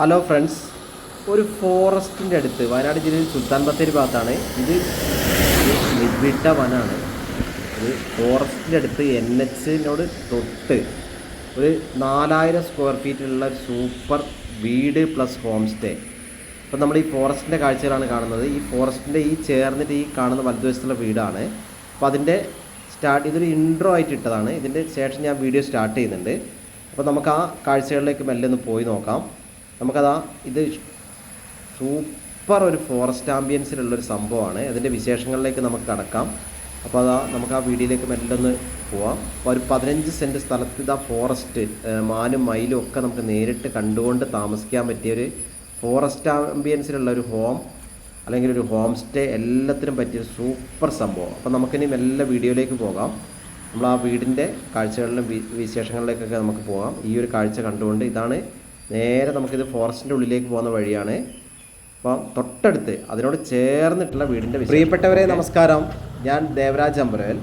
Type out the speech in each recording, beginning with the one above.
Hello friends ഒരു ഫോറസ്റ്റിന്റെ അടുത്ത് വയനാട് ജില്ലയിൽ സുൽത്താൻ ബത്തേരി ഭാഗത്താണ്. ഇത് നിർവിട്ട വനമാണ് ഇത് ഫോറസ്റ്റിന്റെ അടുത്ത് എൻ എച്ചിനോട് തൊട്ട് ഒരു നാലായിരം സ്ക്വയർ ഫീറ്റിലുള്ള ഒരു സൂപ്പർ വീട് പ്ലസ് ഹോം സ്റ്റേ അപ്പം നമ്മൾ ഈ ഫോറസ്റ്റിന്റെ കാഴ്ചകളാണ് കാണുന്നത്. ഈ ഫോറസ്റ്റിന്റെ ഈ ചേർന്നിട്ട് ഈ കാണുന്ന വലതുവശത്തുള്ള വീടാണ്. അപ്പോൾ അതിന്റെ സ്റ്റാർട്ട് ഇതൊരു ഇൻട്രോ ആയിട്ട് ഇട്ടതാണ്. ഇതിന്റെ ശേഷം ഞാൻ വീഡിയോ സ്റ്റാർട്ട് ചെയ്യുന്നുണ്ട്. അപ്പോൾ നമുക്ക് ആ കാഴ്ചകളിലേക്ക് മെല്ലെ ഒന്ന് പോയി നോക്കാം. നമുക്കതാ ഇത് സൂപ്പർ ഒരു ഫോറസ്റ്റ് ആംബിയൻസിലുള്ളൊരു സംഭവമാണ്. അതിന്റെ വിശേഷങ്ങളിലേക്ക് നമുക്ക് കടക്കാം. അപ്പോൾ അതാ നമുക്ക് ആ വീഡിയോയിലേക്ക് മെല്ലൊന്ന് പോവാം. അപ്പോൾ ഒരു പതിനഞ്ച് സെന്റ് സ്ഥലത്ത് ഇതാ ഫോറസ്റ്റ് മാനും മയിലും ഒക്കെ നമുക്ക് നേരിട്ട് കണ്ടുകൊണ്ട് താമസിക്കാൻ പറ്റിയ ഒരു ഫോറസ്റ്റ് ആംബിയൻസിലുള്ള ഒരു ഹോം അല്ലെങ്കിൽ ഒരു ഹോം സ്റ്റേ എല്ലാത്തിനും പറ്റിയൊരു സൂപ്പർ സംഭവം. അപ്പോൾ നമുക്കിനി മെല്ലെ വീഡിയോയിലേക്ക് പോകാം. നമ്മൾ ആ വീടിന്റെ കാഴ്ചകളിലും വിശേഷങ്ങളിലേക്കൊക്കെ നമുക്ക് പോകാം. ഈ ഒരു കാഴ്ച കണ്ടുകൊണ്ട് ഇതാണ് നേരെ നമുക്കിത് ഫോറസ്റ്റിന്റെ ഉള്ളിലേക്ക് പോകുന്ന വഴിയാണ്. അപ്പം തൊട്ടടുത്ത് അതിനോട് ചേർന്നിട്ടുള്ള വീടിന്റെ പ്രിയപ്പെട്ടവരെ നമസ്കാരം. ഞാൻ ദേവരാജ് അമ്പരവൽ.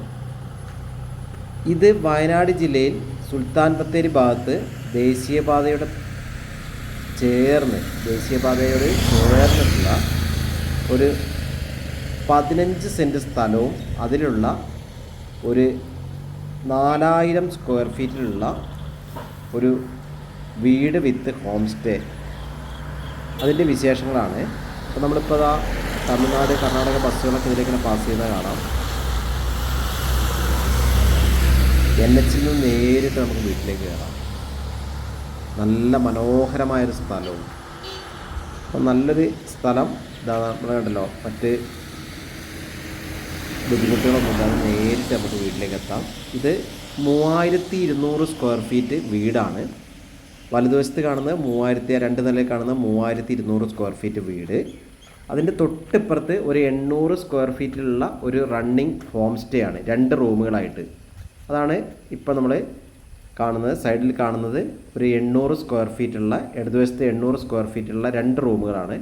ഇത് വയനാട് ജില്ലയിൽ സുൽത്താൻ ബത്തേരി ഭാഗത്ത് ദേശീയപാതയുടെ ചേർന്ന് ദേശീയപാതയോട് ചേർന്നിട്ടുള്ള ഒരു പതിനഞ്ച് സെന്റ് സ്ഥലവും അതിലുള്ള ഒരു നാലായിരം സ്ക്വയർ ഫീറ്റിലുള്ള ഒരു വീട് വിത്ത് ഹോം സ്റ്റേ. അതിന്റെ വിശേഷങ്ങളാണ്. അപ്പോൾ നമ്മളിപ്പോൾ ആ തമിഴ്നാട് കർണാടക ബസ്സുകളൊക്കെ ഇതിലേക്ക് പാസ് ചെയ്യുന്നത് കാണാം. എൻ എച്ചിൽ നിന്ന് നേരിട്ട് നമുക്ക് വീട്ടിലേക്ക് കയറാം. നല്ല മനോഹരമായൊരു സ്ഥലവും. അപ്പം നല്ലൊരു സ്ഥലം. ഇതാ നമ്മൾ കണ്ടല്ലോ മറ്റ് ബുദ്ധിമുട്ടുകളൊന്നും ഇല്ലാതെ നേരിട്ട് നമുക്ക് വീട്ടിലേക്ക് എത്താം. ഇത് മൂവായിരത്തി ഇരുന്നൂറ് സ്ക്വയർ ഫീറ്റ് വീടാണ്. വലതുവശത്ത് കാണുന്ന മൂവായിരത്തി രണ്ട് നിലയിൽ കാണുന്ന മൂവായിരത്തി ഇരുന്നൂറ് സ്ക്വയർ ഫീറ്റ് വീട്. അതിന്റെ തൊട്ടിപ്പുറത്ത് ഒരു എണ്ണൂറ് സ്ക്വയർ ഫീറ്റിലുള്ള ഒരു റണ്ണിങ് ഹോം സ്റ്റേ ആണ്. രണ്ട് റൂമുകളായിട്ട്. അതാണ് ഇപ്പോൾ നമ്മൾ കാണുന്നത്. സൈഡിൽ കാണുന്നത് ഒരു എണ്ണൂറ് സ്ക്വയർ ഫീറ്റുള്ള ഇടതുവശത്ത് എണ്ണൂറ് സ്ക്വയർ ഫീറ്റുള്ള രണ്ട് റൂമുകളാണ്.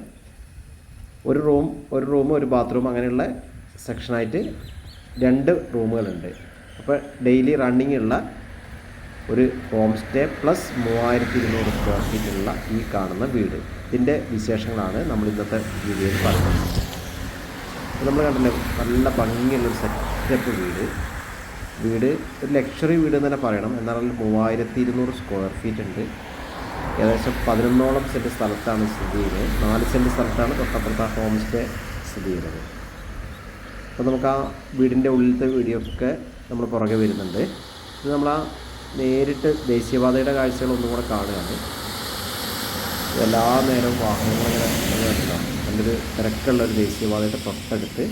ഒരു റൂം ഒരു റൂം ഒരു ബാത്റൂം അങ്ങനെയുള്ള സെക്ഷനായിട്ട് രണ്ട് റൂമുകളുണ്ട്. അപ്പോൾ ഡെയിലി റണ്ണിങ് ഉള്ള ഒരു ഹോം സ്റ്റേ പ്ലസ് മൂവായിരത്തി ഇരുന്നൂറ് സ്ക്വയർ ഫീറ്റുള്ള ഈ കാണുന്ന വീട്. ഇതിന്റെ വിശേഷങ്ങളാണ് നമ്മൾ ഇന്നത്തെ വീഡിയോയിൽ പറയുന്നത്. നമ്മൾ കണ്ടല്ലോ? നല്ല ഭംഗിയുള്ളൊരു സെറ്റപ്പ് വീട്. വീട് ഒരു ലക്ഷറി വീട് എന്ന് തന്നെ പറയണം. എന്നാൽ മൂവായിരത്തി ഇരുന്നൂറ് സ്ക്വയർ ഫീറ്റ് ഉണ്ട്. ഏകദേശം പതിനൊന്നോളം സെന്റ് സ്ഥലത്താണ് സ്ഥിതി ചെയ്യുന്നത്. നാല് സെന്റ് സ്ഥലത്താണ് തൊട്ടപ്പുറത്ത് ആ ഹോം സ്റ്റേ സ്ഥിതി ചെയ്യുന്നത്. അപ്പോൾ നമുക്ക് ആ വീടിന്റെ ഉള്ളിലത്തെ വീഡിയോ ഒക്കെ നമ്മൾ പുറകെ വരുന്നുണ്ട്. ഇത് നമ്മൾ ആ നേരിട്ട് ദേശീയപാതയുടെ കാഴ്ചകൾ ഒന്നും കൂടെ കാണുകയാണ്. എല്ലാ നേരവും ഉണ്ടാവും നല്ലൊരു തിരക്കുള്ള ഒരു ദേശീയപാതയുടെ തൊട്ടടുത്ത്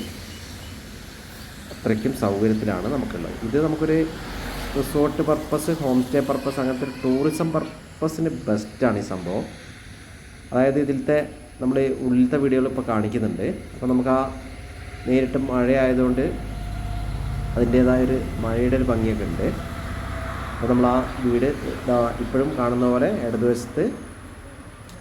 അത്രയ്ക്കും സൗകര്യത്തിലാണ് നമുക്കുള്ളത്. ഇത് നമുക്കൊരു resort purpose home stay purpose അങ്ങനത്തെ ഒരു ടൂറിസം പർപ്പസിന് ബെസ്റ്റാണ് ഈ സംഭവം. അതായത് ഇതിലത്തെ നമ്മൾ ഉള്ളിലത്തെ വീഡിയോകൾ ഇപ്പോൾ കാണിക്കുന്നുണ്ട്. അപ്പോൾ നമുക്ക് ആ നേരിട്ട് മഴയായതുകൊണ്ട് അതിന്റേതായൊരു മഴയുടെ ഒരു ഭംഗിയൊക്കെ ഉണ്ട്. അപ്പോൾ നമ്മൾ ആ വീട് ഇപ്പോഴും കാണുന്ന പോലെ ഇടതുവശത്ത്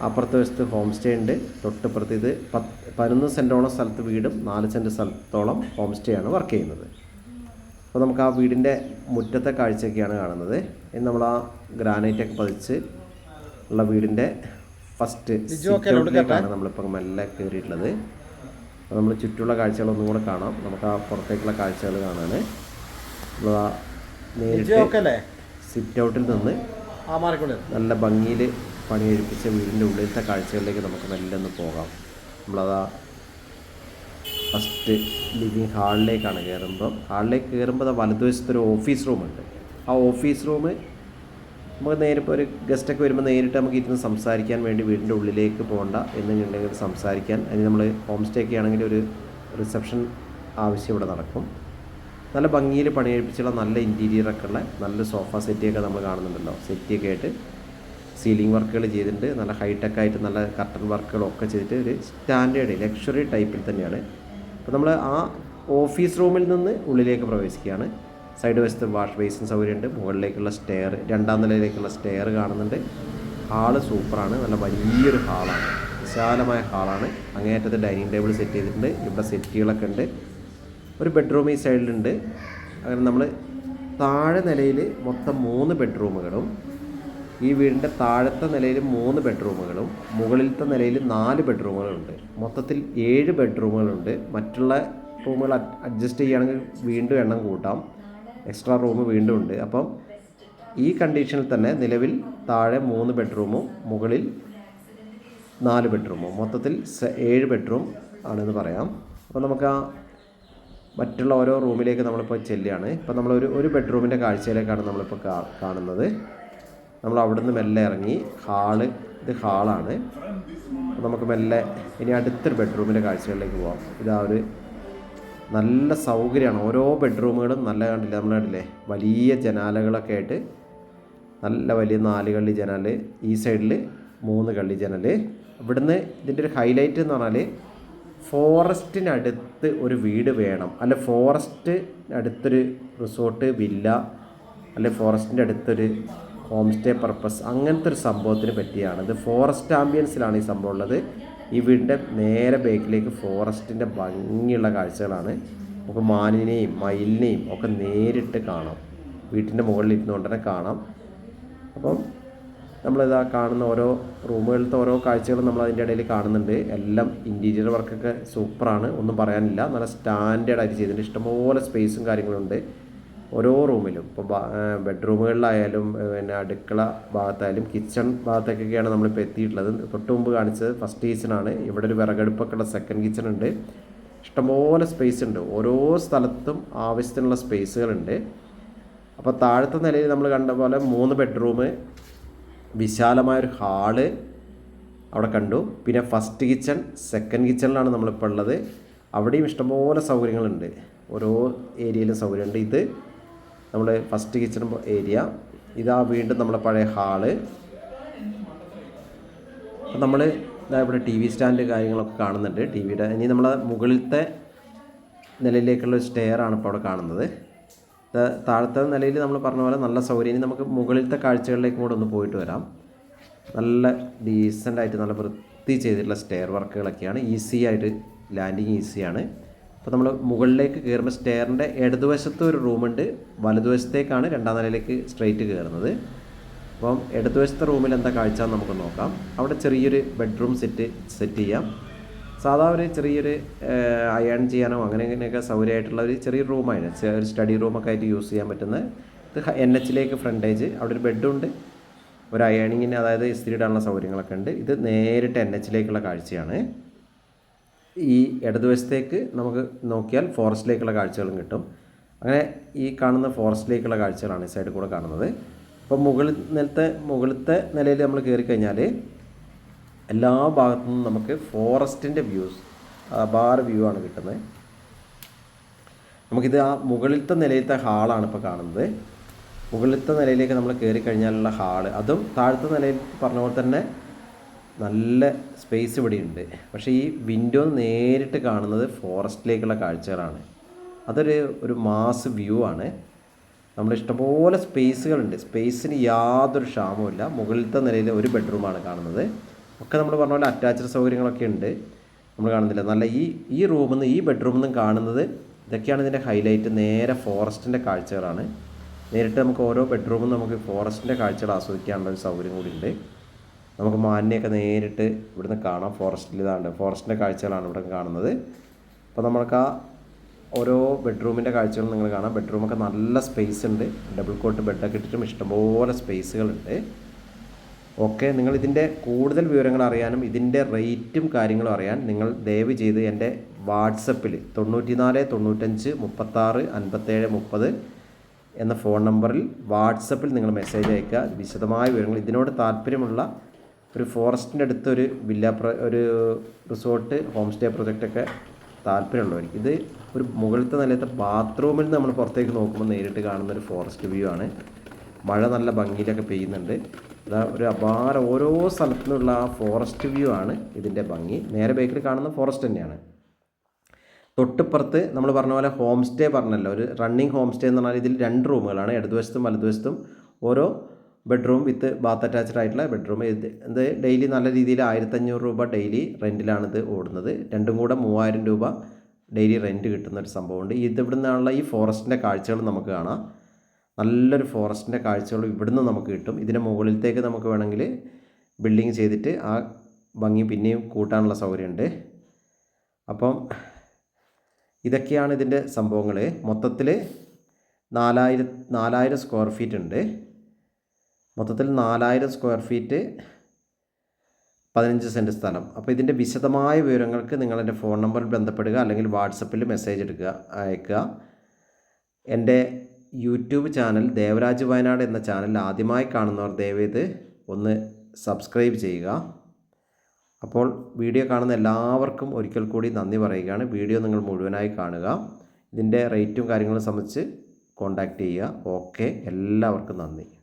അപ്പുറത്തെ വശത്ത് ഹോം സ്റ്റേ ഉണ്ട്. തൊട്ടപ്പുറത്ത് ഇത് പത്ത് പതിനൊന്ന് സെന്റോളം സ്ഥലത്ത് വീടും നാല് സെന്റ് സ്ഥലത്തോളം ഹോം സ്റ്റേ ആണ് വർക്ക് ചെയ്യുന്നത്. അപ്പോൾ നമുക്ക് ആ വീടിന്റെ മുറ്റത്തെ കാഴ്ചയൊക്കെയാണ് കാണുന്നത്. ഇനി നമ്മൾ ആ ഗ്രാനൈറ്റ് ഒക്കെ പതിച്ച് ഉള്ള വീടിന്റെ ഫസ്റ്റ് സിറ്റൗട്ടിലേക്കാണ് നമ്മളിപ്പോൾ മെല്ലെ കയറിയിട്ടുള്ളത് അപ്പോൾ നമ്മൾ ചുറ്റുള്ള കാഴ്ചകളൊന്നും കൂടെ കാണാം. നമുക്ക് ആ പുറത്തേക്കുള്ള കാഴ്ചകൾ കാണാൻ നമ്മൾ ആ നേരിട്ട് സിറ്റ് ഔട്ടിൽ നിന്ന് നല്ല ഭംഗിയിൽ പണിയെടുപ്പിച്ച വീടിന്റെ ഉള്ളിലത്തെ കാഴ്ചകളിലേക്ക് നമുക്ക് മെല്ലെ ഒന്ന് പോകാം. നമ്മളതാ ഫസ്റ്റ് ലിവിങ് ഹാളിലേക്കാണ് കയറുമ്പോൾ ഹാളിലേക്ക് കയറുമ്പോൾ വലതുവശത്ത് ഒരു ഓഫീസ് റൂമുണ്ട് ആ ഓഫീസ് റൂം നമുക്ക് നേരിപ്പോൾ ഒരു ഗസ്റ്റൊക്കെ വരുമ്പോൾ നേരിട്ട് നമുക്ക് ഇരുന്ന് സംസാരിക്കാൻ വേണ്ടി വീടിന്റെ ഉള്ളിലേക്ക് പോകണ്ട എന്നുണ്ടെങ്കിൽ സംസാരിക്കാൻ. അതിന് നമ്മൾ ഹോം സ്റ്റേ ഒക്കെ ആണെങ്കിൽ ഒരു റിസപ്ഷൻ ആവശ്യം ഇവിടെ നടക്കും. നല്ല ഭംഗിയിൽ പണിയെടുപ്പിച്ചുള്ള നല്ല ഇന്റീരിയറൊക്കെ ഉള്ള നല്ല സോഫ സെറ്റിയൊക്കെ നമ്മൾ കാണുന്നുണ്ടല്ലോ. സെറ്റിയൊക്കെ ആയിട്ട് സീലിംഗ് വർക്കുകൾ ചെയ്തിട്ടുണ്ട്. നല്ല ഹൈടെക് ആയിട്ട് നല്ല കർട്ടൺ വർക്കുകളൊക്കെ ചെയ്തിട്ട് ഒരു സ്റ്റാൻഡേർഡ് ലക്ഷറി ടൈപ്പിൽ തന്നെയാണ്. അപ്പോൾ നമ്മൾ ആ ഓഫീസ് റൂമിൽ നിന്ന് ഉള്ളിലേക്ക് പ്രവേശിക്കുകയാണ്. സൈഡ് വശത്ത് വാഷ് ബേസിൻ സൗകര്യമുണ്ട് മുകളിലേക്കുള്ള സ്റ്റെയർ രണ്ടാം നിലയിലേക്കുള്ള സ്റ്റെയർ കാണുന്നുണ്ട്. ഹാൾ സൂപ്പറാണ് നല്ല വലിയൊരു ഹാളാണ് വിശാലമായ ഹാളാണ് അങ്ങേയറ്റത്ത് ഡൈനിങ് ടേബിൾ സെറ്റ് ചെയ്തിട്ടുണ്ട്. ഇവിടെ സെറ്റുകളൊക്കെ ഉണ്ട്. ഒരു ബെഡ്റൂം ഈ സൈഡിലുണ്ട് അങ്ങനെ നമ്മൾ താഴെ നിലയിൽ മൊത്തം മൂന്ന് ബെഡ്റൂമുകളും ഈ വീടിന്റെ താഴത്തെ നിലയിൽ മൂന്ന് ബെഡ്റൂമുകളും മുകളിലത്തെ നിലയിൽ നാല് ബെഡ്റൂമുകളുണ്ട് മൊത്തത്തിൽ ഏഴ് ബെഡ്റൂമുകളുണ്ട് മറ്റുള്ള റൂമുകൾ അഡ്ജസ്റ്റ് ചെയ്യുകയാണെങ്കിൽ വീണ്ടും എണ്ണം കൂട്ടാം. എക്സ്ട്രാ റൂം വീണ്ടും ഉണ്ട്. അപ്പം ഈ കണ്ടീഷനിൽ തന്നെ നിലവിൽ താഴെ മൂന്ന് ബെഡ്റൂമും മുകളിൽ നാല് ബെഡ്റൂമും മൊത്തത്തിൽ ഏഴ് ബെഡ്റൂം ആണെന്ന് പറയാം. അപ്പോൾ നമുക്ക് ആ മറ്റുള്ള ഓരോ റൂമിലേക്ക് നമ്മളിപ്പോൾ ചെല്ലുകയാണ്. ഇപ്പോൾ നമ്മളൊരു ഒരു ബെഡ്റൂമിന്റെ കാഴ്ചയിലേക്കാണ് നമ്മളിപ്പോൾ കാണുന്നത്. നമ്മൾ അവിടെ നിന്ന് മെല്ലെ ഇറങ്ങി ഹാൾ ഇത് ഹാളാണ്. നമുക്ക് മെല്ലെ ഇനി അടുത്തൊരു ബെഡ്റൂമിന്റെ കാഴ്ചകളിലേക്ക് പോകാം ഇതാ ഒരു നല്ല സൗകര്യമാണ്. ഓരോ ബെഡ്റൂമുകളും നല്ല കണ്ടില്ല നമ്മൾ കണ്ടില്ലേ? വലിയ ജനാലകളൊക്കെ ആയിട്ട് നല്ല വലിയ നാല് കള്ളി ജനൽ ഈ സൈഡിൽ മൂന്ന് കള്ളി ജനൽ ഇവിടുന്ന് ഇതിന്റെ ഒരു ഹൈലൈറ്റ് എന്ന് പറഞ്ഞാൽ ഫോറസ്റ്റിനടുത്ത് ഒരു വീട് വേണം. അല്ല ഫോറസ്റ്റ് അടുത്തൊരു റിസോർട്ട് വില്ല അല്ലെ ഫോറസ്റ്റിന്റെ അടുത്തൊരു ഹോം സ്റ്റേ പർപ്പസ് അങ്ങനത്തെ ഒരു സംഭവത്തിന് പറ്റിയാണ്. ഇത് ഫോറസ്റ്റ് ആംബിയൻസിലാണ് ഈ സംഭവം ഉള്ളത്. ഈ വീടിന്റെ നേരെ ബേക്കിലേക്ക് ഫോറസ്റ്റിന്റെ ഭംഗിയുള്ള കാഴ്ചകളാണ്. നമുക്ക് മാനിനെയും മയിലിനെയും ഒക്കെ നേരിട്ട് കാണാം. വീട്ടിന്റെ മുകളിൽ ഇരുന്നുകൊണ്ട് തന്നെ കാണാം. അപ്പം നമ്മളിതാ കാണുന്ന ഓരോ റൂമുകളിലത്തെ ഓരോ കാഴ്ചകളും നമ്മൾ അതിന്റെ ഇടയിൽ കാണുന്നുണ്ട്. എല്ലാം ഇന്റീരിയർ വർക്കൊക്കെ സൂപ്പറാണ് ഒന്നും പറയാനില്ല. നല്ല സ്റ്റാൻഡേർഡ് ആയിട്ട് ചെയ്തിട്ടുണ്ട്. ഇഷ്ടംപോലെ സ്പേസും കാര്യങ്ങളുണ്ട് ഓരോ റൂമിലും. ഇപ്പോൾ ബെഡ്റൂമുകളിലായാലും പിന്നെ അടുക്കള ഭാഗത്തായാലും കിച്ചൺ ഭാഗത്തേക്കൊക്കെയാണ് നമ്മളിപ്പോൾ എത്തിയിട്ടുള്ളത്. തൊട്ട് മുമ്പ് കാണിച്ചത് ഫസ്റ്റ് കിച്ചണാണ് ഇവിടെ ഒരു വിറകടുപ്പൊക്കെ ഉള്ള സെക്കൻഡ് കിച്ചൺ ഉണ്ട്. ഇഷ്ടംപോലെ സ്പേസ് ഉണ്ട്. ഓരോ സ്ഥലത്തും ആവശ്യത്തിനുള്ള സ്പേസുകളുണ്ട് അപ്പോൾ താഴത്തെ നിലയിൽ നമ്മൾ കണ്ട പോലെ മൂന്ന് ബെഡ്റൂം വിശാലമായൊരു ഹാൾ അവിടെ കണ്ടു. പിന്നെ ഫസ്റ്റ് കിച്ചൺ സെക്കൻഡ് കിച്ചണിലാണ് നമ്മളിപ്പോൾ ഉള്ളത്. അവിടെയും ഇഷ്ടംപോലെ സൗകര്യങ്ങളുണ്ട്. ഓരോ ഏരിയയിലും സൗകര്യമുണ്ട് ഇത് നമ്മൾ ഫസ്റ്റ് കിച്ചൺ ഏരിയ ഇതാ വീണ്ടും നമ്മളെ പഴയ ഹാൾ. അപ്പം നമ്മൾ ഇതാ ഇവിടെ ടി വി സ്റ്റാൻഡ് കാര്യങ്ങളൊക്കെ കാണുന്നുണ്ട്. ടി വിയുടെ ഇനി നമ്മളെ മുകളിലത്തെ നിലയിലേക്കുള്ള സ്റ്റെയർ ആണ് ഇപ്പോൾ അവിടെ കാണുന്നത്. താഴത്തെ നിലയിൽ നമ്മൾ പറഞ്ഞ പോലെ നല്ല സൗകര്യം. നമുക്ക് മുകളിലത്തെ കാഴ്ചകളിലേക്കും കൂടെ ഒന്ന് പോയിട്ട് വരാം. നല്ല ഡീസന്റ് ആയിട്ട് നല്ല വൃത്തി ചെയ്തിട്ടുള്ള സ്റ്റെയർ വർക്കുകളൊക്കെയാണ് ഈസി ആയിട്ട് ലാൻഡിങ് ഈസിയാണ് അപ്പോൾ നമ്മൾ മുകളിലേക്ക് കയറുമ്പോൾ സ്റ്റെയറിന്റെ ഇടതുവശത്ത് ഒരു റൂമുണ്ട് വലതുവശത്തേക്കാണ് രണ്ടാം നിലയിലേക്ക് സ്ട്രെയിറ്റ് കയറുന്നത് അപ്പം ഇടതുവശത്തെ റൂമിൽ എന്താ കാഴ്ച നമുക്ക് നോക്കാം. അവിടെ ചെറിയൊരു ബെഡ്റൂം സെറ്റ് സെറ്റ് ചെയ്യാം. സാധാ ഒരു ചെറിയൊരു അയൺ ചെയ്യാനോ അങ്ങനെ ഇങ്ങനെയൊക്കെ സൗകര്യമായിട്ടുള്ള ഒരു ചെറിയ റൂമാണ്. ഒരു സ്റ്റഡി റൂമൊക്കെ ആയിട്ട് യൂസ് ചെയ്യാൻ പറ്റുന്ന. ഇത് എൻ എച്ചിലേക്ക് ഫ്രണ്ടേജ് അവിടെ ഒരു ബെഡുണ്ട് ഒരു അയണിങ്ങിന് അതായത് ഇസ്തിരി ഇടാനുള്ള സൗകര്യങ്ങളൊക്കെ ഉണ്ട്. ഇത് നേരിട്ട് എൻ എച്ചിലേക്കുള്ള കാഴ്ചയാണ്. ഈ ഇടതുവശത്തേക്ക് നമുക്ക് നോക്കിയാൽ ഫോറസ്റ്റിലേക്കുള്ള കാഴ്ചകളും കിട്ടും. അങ്ങനെ ഈ കാണുന്ന ഫോറസ്റ്റിലേക്കുള്ള കാഴ്ചകളാണ് ഈ സൈഡിൽ കൂടെ കാണുന്നത്. അപ്പോൾ മുകളിൽ നിലത്തെ മുകളിലത്തെ നിലയിൽ നമ്മൾ കയറി കഴിഞ്ഞാൽ എല്ലാ ഭാഗത്തു നിന്നും നമുക്ക് ഫോറസ്റ്റിന്റെ വ്യൂസ് ബാർ വ്യൂ ആണ് കിട്ടുന്നത്. നമുക്കിത് ആ മുകളിലത്തെ നിലയിലത്തെ ഹാളാണ് ഇപ്പോൾ കാണുന്നത്. മുകളിലത്തെ നിലയിലേക്ക് നമ്മൾ കയറി കഴിഞ്ഞാലുള്ള ഹാൾ അതും താഴത്തെ നിലയിൽ പറഞ്ഞ പോലെ തന്നെ നല്ല സ്പേസ് ഇവിടെയുണ്ട് പക്ഷേ ഈ വിൻഡോ നേരിട്ട് കാണുന്നത് ഫോറസ്റ്റിലേക്കുള്ള കാഴ്ചകളാണ്. അതൊരു ഒരു മാസ് വ്യൂ ആണ്. നമ്മൾ ഇഷ്ടംപോലെ സ്പേസുകളുണ്ട് സ്പേസിന് യാതൊരു ക്ഷാമവുമില്ല. മുകളിലത്തെ നിലയിൽ ഒരു ബെഡ്റൂമാണ് കാണുന്നത്. ഒക്കെ നമ്മൾ പറഞ്ഞ പോലെ അറ്റാച്ച്ഡ് സൗകര്യങ്ങളൊക്കെ ഉണ്ട്. നമ്മൾ കാണുന്നില്ല. നല്ല ഈ ഈ റൂമിൽ നിന്ന് ഈ ബെഡ്റൂമിൽ നിന്നും കാണുന്നത് ഇതൊക്കെയാണ് ഇതിന്റെ ഹൈലൈറ്റ് നേരെ ഫോറസ്റ്റിന്റെ കാഴ്ചകളാണ്. നേരിട്ട് നമുക്ക് ഓരോ ബെഡ്റൂമും നമുക്ക് ഫോറസ്റ്റിന്റെ കാഴ്ചകൾ ആസ്വദിക്കാനുള്ള ഒരു സൗകര്യം കൂടി ഉണ്ട്. നമുക്ക് മാനിനെയൊക്കെ നേരിട്ട് ഇവിടുന്ന് കാണാം. ഫോറസ്റ്റിൽ ഇതാണ്ട് ഫോറസ്റ്റിന്റെ കാഴ്ചകളാണ് ഇവിടെ കാണുന്നത്. അപ്പോൾ നമ്മൾക്ക് ആ ഓരോ ബെഡ്റൂമിന്റെ കാഴ്ചകൾ നിങ്ങൾ കാണാം. ബെഡ്റൂമൊക്കെ നല്ല സ്പേസ് ഉണ്ട്. ഡബിൾ കോട്ട് ബെഡൊക്കെ ഇട്ടിട്ടും ഇഷ്ടംപോലെ സ്പേസുകളുണ്ട് ഓക്കെ നിങ്ങൾ ഇതിന്റെ കൂടുതൽ വിവരങ്ങൾ അറിയാനും ഇതിന്റെ റേറ്റും കാര്യങ്ങളും അറിയാൻ നിങ്ങൾ ദയവ് ചെയ്ത് എന്റെ വാട്സപ്പിൽ തൊണ്ണൂറ്റി നാല് തൊണ്ണൂറ്റഞ്ച് മുപ്പത്താറ് അൻപത്തേഴ് മുപ്പത് എന്ന ഫോൺ നമ്പറിൽ വാട്സപ്പിൽ നിങ്ങൾ മെസ്സേജ് അയക്കുക. വിശദമായ വിവരങ്ങൾ ഇതിനോട് താല്പര്യമുള്ള ഒരു ഫോറസ്റ്റിന്റെ അടുത്തൊരു വില്ല ഒരു റിസോർട്ട് ഹോം സ്റ്റേ പ്രൊജക്റ്റൊക്കെ താല്പര്യമുള്ളവർക്ക്. ഇത് ഒരു മുകളിലത്തെ നിലയത്തെ ബാത്റൂമിൽ നിന്ന് നമ്മൾ പുറത്തേക്ക് നോക്കുമ്പോൾ നേരിട്ട് കാണുന്ന ഒരു ഫോറസ്റ്റ് വ്യൂ ആണ്. മഴ നല്ല ഭംഗിയിലൊക്കെ പെയ്യുന്നുണ്ട്. ഒരു അപാര ഓരോ സ്ഥലത്തു നിന്നുള്ള ആ ഫോറസ്റ്റ് വ്യൂ ആണ് ഇതിന്റെ ഭംഗി. നേരെ ബേക്കിൽ കാണുന്ന ഫോറസ്റ്റ് തന്നെയാണ്. തൊട്ടിപ്പുറത്ത് നമ്മൾ പറഞ്ഞ പോലെ ഹോം സ്റ്റേ പറഞ്ഞല്ലോ. ഒരു റണ്ണിങ് ഹോം സ്റ്റേ എന്ന് പറഞ്ഞാൽ ഇതിൽ രണ്ട് റൂമുകളാണ്. ഇടതുവശത്തും വലതുവശത്തും ഓരോ ബെഡ്റൂം വിത്ത് ബാത്ത് അറ്റാച്ച്ഡ് ആയിട്ടുള്ള ബെഡ്റൂം ഇത് ഡെയിലി നല്ല രീതിയിൽ ആയിരത്തഞ്ഞൂറ് രൂപ ഡെയിലി റെന്റിലാണിത് ഓടുന്നത്. രണ്ടും കൂടെ മൂവായിരം രൂപ ഡെയിലി റെന്റ് കിട്ടുന്ന ഒരു സംഭവമുണ്ട്. ഇത് ഇവിടെ ഈ ഫോറസ്റ്റിന്റെ കാഴ്ചകൾ നമുക്ക് കാണാം. നല്ലൊരു ഫോറസ്റ്റിന്റെ കാഴ്ചകൾ ഇവിടുന്ന് നമുക്ക് കിട്ടും. ഇതിന്റെ മുകളിലത്തേക്ക് നമുക്ക് വേണമെങ്കിൽ ബിൽഡിങ് ചെയ്തിട്ട് ആ ഭംഗി പിന്നെയും കൂട്ടാനുള്ള സൗകര്യമുണ്ട്. അപ്പം ഇതൊക്കെയാണ് ഇതിന്റെ സംഭവങ്ങൾ മൊത്തത്തിൽ നാലായിരം നാലായിരം സ്ക്വയർ ഫീറ്റ് ഉണ്ട്. മൊത്തത്തിൽ നാലായിരം സ്ക്വയർ ഫീറ്റ് പതിനഞ്ച് സെന്റ് സ്ഥലം. അപ്പോൾ ഇതിന്റെ വിശദമായ വിവരങ്ങൾക്ക് നിങ്ങൾ എന്റെ ഫോൺ നമ്പറിൽ ബന്ധപ്പെടുക അല്ലെങ്കിൽ വാട്സപ്പിൽ മെസ്സേജ് എടുക്കുക അയക്കുക. എന്റെ യൂട്യൂബ് ചാനൽ ദേവരാജ് വയനാട് എന്ന ചാനൽ ആദ്യമായി കാണുന്നവർ ദയവേത് ഒന്ന് സബ്സ്ക്രൈബ് ചെയ്യുക. അപ്പോൾ വീഡിയോ കാണുന്ന എല്ലാവർക്കും ഒരിക്കൽ കൂടി നന്ദി പറയുകയാണ്. വീഡിയോ നിങ്ങൾ മുഴുവനായി കാണുക. ഇതിന്റെ റേറ്റും കാര്യങ്ങളും സംബന്ധിച്ച് കോൺടാക്റ്റ് ചെയ്യുക. ഓക്കെ. എല്ലാവർക്കും നന്ദി.